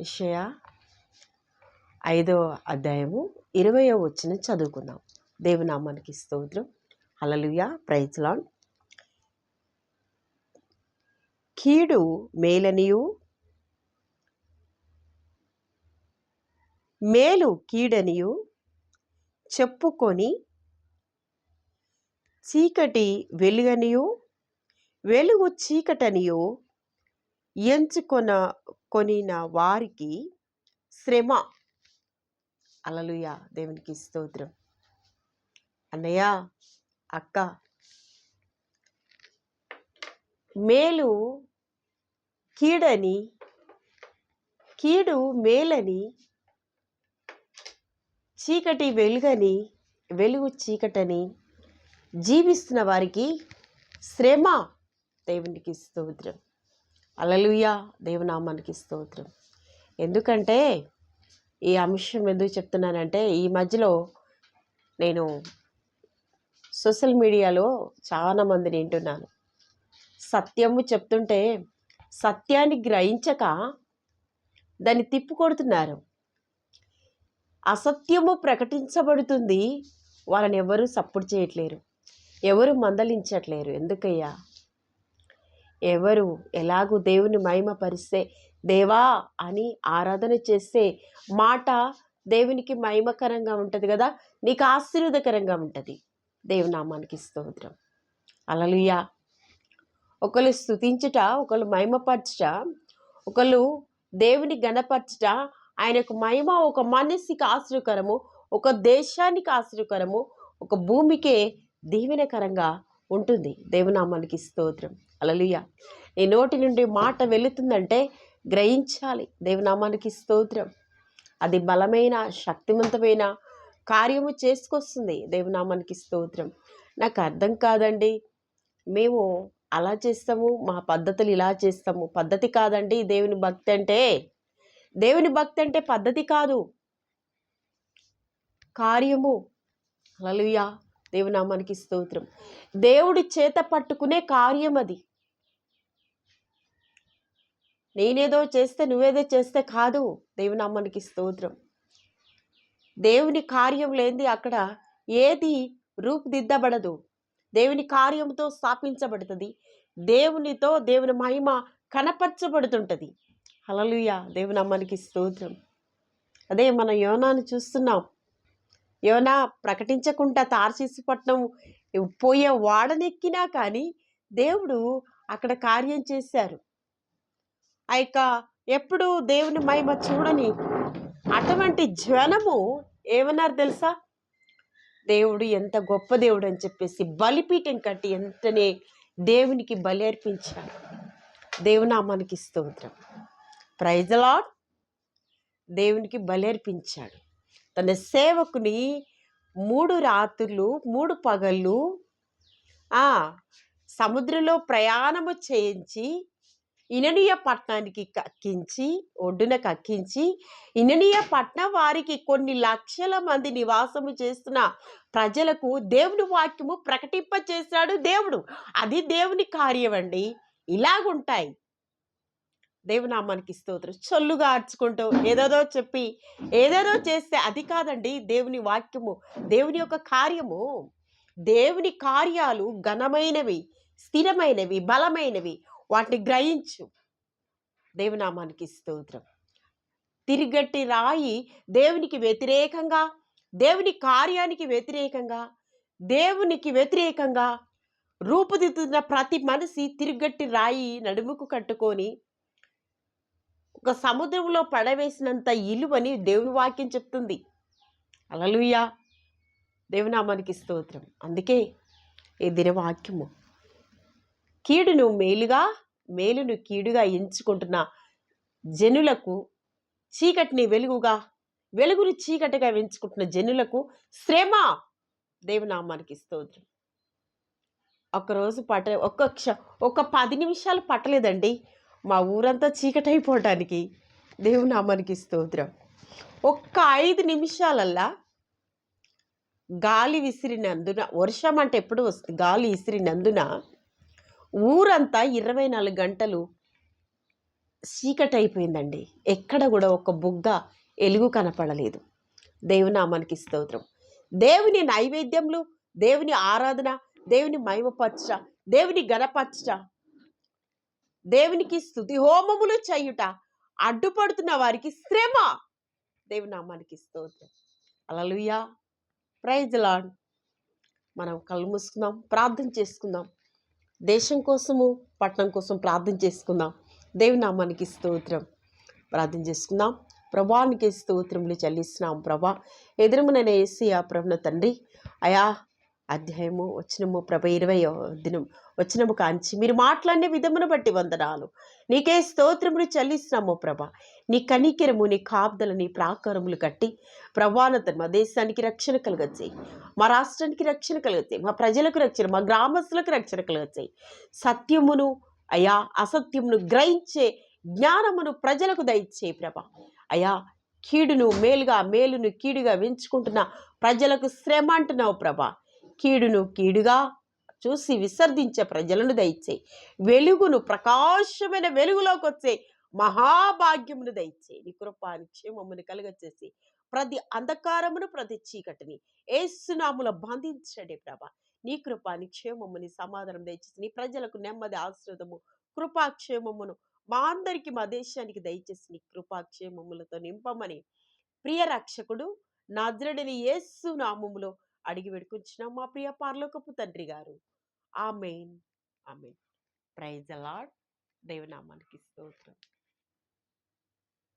విషయ ఐదవ అధ్యాయము ఇరవయో వచ్చిన చదువుకుందాం. దేవునామానికి స్తోత్రం. అలలుయ ప్రైజ్లాన్ కీడు మేలనియు మేలు కీడనియు చెప్పుకొని చీకటి వెలుగనియు వెలుగు చీకటనియు ఎంచుకొన కొనిన వారికి శ్రమ. అలలుయ! దేవునికి స్తోత్రం. అన్నయ్య! అక్క! మేలు కీడని కీడు మేలని చీకటి వెలుగని వెలుగు చీకటని జీవిస్తున్న వారికి శ్రమ. దేవునికి స్తోత్రం. అలలుయా దేవునామానికి స్తోత్రం. ఎందుకంటే ఈ అంశం ఎందుకు చెప్తున్నానంటే ఈ మధ్యలో నేను సోషల్ మీడియాలో చాలా మందిని వింటున్నాను. సత్యము చెప్తుంటే సత్యాన్ని గ్రహించక దాన్ని తిప్పికొడుతున్నారు అసత్యము ప్రకటించబడుతుంది వాళ్ళని ఎవరు సపోర్ట్ చేయట్లేరు ఎవరు మందలించట్లేరు. ఎందుకయ్యా? ఎవరు? ఎలాగూ దేవుని మహిమపరిస్తే దేవా అని ఆరాధన చేస్తే మాట దేవునికి మహిమకరంగా ఉంటుంది కదా? నీకు ఆశీర్వదకరంగా ఉంటుంది. దేవునామానికి స్తోత్రం. అలలుయా ఒకళ్ళు స్థుతించుట ఒకళ్ళు మహిమపరచుట ఒకళ్ళు దేవుని గణపరచుట ఆయనకు మహిమ ఒక మనిషికి ఆశ్రయకరము ఒక దేశానికి ఆశ్రయకరము ఒక భూమికే దీవెనకరంగా ఉంటుంది. దేవునామానికి స్తోత్రం. అలలియ నీ నోటి నుండి మాట వెళుతుందంటే గ్రహించాలి. దేవునామానికి స్తోత్రం. అది బలమైన శక్తివంతమైన కార్యము చేసుకొస్తుంది. దేవునామానికి స్తోత్రం. నాకు అర్థం కాదండి. మేము అలా చేస్తాము మా పద్ధతులు ఇలా చేస్తాము. పద్ధతి కాదండి దేవుని భక్తి అంటే. దేవుని భక్తి అంటే పద్ధతి కాదు. కార్యము. అలలుయా దేవునామానికి స్తోత్రం. దేవుడి చేత పట్టుకునే కార్యం అది. నేనేదో చేస్తే నువ్వేదో చేస్తే కాదు దేవునామానికి స్తోత్రం. దేవుని కార్యం లేనిది అక్కడ ఏది రూపుదిద్దబడదు. దేవుని కార్యంతో స్థాపించబడుతుంది. దేవునితో దేవుని మహిమ కనపరచబడుతుంటుంది. హలలుయ దేవునమ్మనికి స్తోత్రం. అదే మన యోనాన్ని చూస్తున్నాం. ఏమైనా ప్రకటించకుండా తార్సీసు పట్నం పోయే వాడనెక్కినా కానీ దేవుడు అక్కడ కార్యం చేశారు. ఆ యొక్క ఎప్పుడు దేవుని మహిమ చూడని అటువంటి జ్వనము ఏమన్నారు తెలుసా? దేవుడు ఎంత గొప్ప దేవుడు అని చెప్పేసి బలిపీఠం కట్టి ఎంతనే దేవునికి బలి అర్పించాడు. దేవునామానికి స్తోత్రం. ప్రైజలాడ్ దేవునికి బలి అర్పించాడు. తన సేవకుని మూడు రాత్రులు మూడు పగళ్ళు సముద్రంలో ప్రయాణము చేయించి ఇననీయ పట్టణానికి కక్కించి ఒడ్డున కక్కించి ఇననీయ పట్నం వారికి కొన్ని లక్షల మంది నివాసము చేస్తున్న ప్రజలకు దేవుని వాక్యము ప్రకటింప చేశాడు దేవుడు. అది దేవుని కార్యం అండి ఇలాగుంటాయి. దేవునామానికి స్తోత్రం. చొల్లుగా ఆర్చుకుంటూ ఏదేదో చెప్పి ఏదేదో చేస్తే అది కాదండి దేవుని వాక్యము. దేవుని యొక్క కార్యము. దేవుని కార్యాలు ఘనమైనవి స్థిరమైనవి బలమైనవి. వాటిని గ్రహించు. దేవునామానికి స్తోత్రం. తిరిగట్టి రాయి దేవునికి వ్యతిరేకంగా దేవుని కార్యానికి వ్యతిరేకంగా దేవునికి వ్యతిరేకంగా రూపుదిద్దుతున్న ప్రతి మనిషి తిరిగట్టి రాయి నడుముకు కట్టుకొని ఒక సముద్రంలో పడవేసినంత ఇలువని దేవుని వాక్యం చెప్తుంది. అలలుయ్యా. దేవునామానికి స్తోత్రం. అందుకే ఈ దినవాక్యము. కీడును మేలుగా మేలును కీడుగా ఎంచుకుంటున్న జనులకు చీకటిని వెలుగుగా వెలుగును చీకటిగా ఎంచుకుంటున్న జనులకు శ్రమ. దేవునామానికి స్తోత్రం. ఒకరోజు పట్ట ఒక్క క్ష ఒక పది నిమిషాలు పట్టలేదండి. మా ఊరంతా చీకటైపోవటానికి దేవుని అమ్మనికి స్తోత్రం. ఒక్క ఐదు నిమిషాలల్లా గాలి విసిరినందున వర్షం అంటే ఎప్పుడు వస్తుంది? గాలి విసిరినందున ఊరంతా ఇరవై నాలుగు గంటలు చీకటైపోయిందండి. ఎక్కడ కూడా ఒక బుగ్గ ఎలుగు కనపడలేదు. దేవుని నామానికి స్తోత్రం. దేవుని నైవేద్యములు దేవుని ఆరాధన దేవుని మహిమపరచ దేవుని గణపరచ దేవునికి స్థుతి హోమములు చేయుట అడ్డుపడుతున్న వారికి శ్రమ. దేవుని నామానికి స్తోత్రం. అలలుయా ప్రైజ్ లాడ్ మనం కళ్ళు మూసుకుందాం ప్రార్థన చేసుకుందాం. దేశం కోసము పట్టణం కోసం ప్రార్థన చేసుకుందాం. దేవుని నామానికి స్తోత్రం. ప్రార్థన చేసుకుందాం. ప్రభానికి స్తోత్రములు చెల్లిస్తున్నాం ప్రభా. ఎదురుముననే ఏసీ ఆ ప్రభుణ తండ్రి. అయా అధ్యాయము వచ్చినము ప్రభ ఇరవై దినం వచ్చినము కాంచి మీరు మాట్లాడిన విధమును బట్టి వందనాలు. నీకే స్తోత్రములు చెల్లిస్తున్నాము ప్రభ. నీ కనికిరము నీ కాపుదల నీ ప్రాకారములు కట్టి ప్రభానతను మా దేశానికి రక్షణ కలగచ్చాయి మా రాష్ట్రానికి రక్షణ కలగచ్చాయి మా ప్రజలకు రక్షణ మా గ్రామస్తులకు రక్షణ కలగచ్చాయి సత్యమును అయా అసత్యమును గ్రహించే జ్ఞానమును ప్రజలకు దయచే ప్రభ. అయా కీడును మేలుగా మేలును కీడుగా వెంచుకుంటున్న ప్రజలకు శ్రమ అంటున్నావు ప్రభ. కీడును కీడుగా చూసి విసర్జించే ప్రజలను దయచేయి. వెలుగును ప్రకాశమైన వెలుగులోకి వచ్చే మహాభాగ్యమును దయచేయి. నీ కృప నిక్షేమమును కలుగచేసి ప్రతి అంధకారమును ప్రతి చీకటిని ఏసునాముల బంధించండి ప్రభ. నీ కృప నిక్షేమముని సమాధానం దయచేసి నీ ప్రజలకు నెమ్మది ఆశ్రదము కృపాక్షేమమును మా అందరికీ మా దేశానికి దయచేసి నీ కృపాక్షేమములతో నింపమని ప్రియ రక్షకుడు నాద్రడిని యేసు నామములో అడిగి వేడుకుంటున్నాం మా ప్రియ పార్లోకపు తండ్రి గారు. ఆమెన్. ఆమెన్. ప్రైజ్ అలాడ్ దేవనామానికి స్తోత్రం.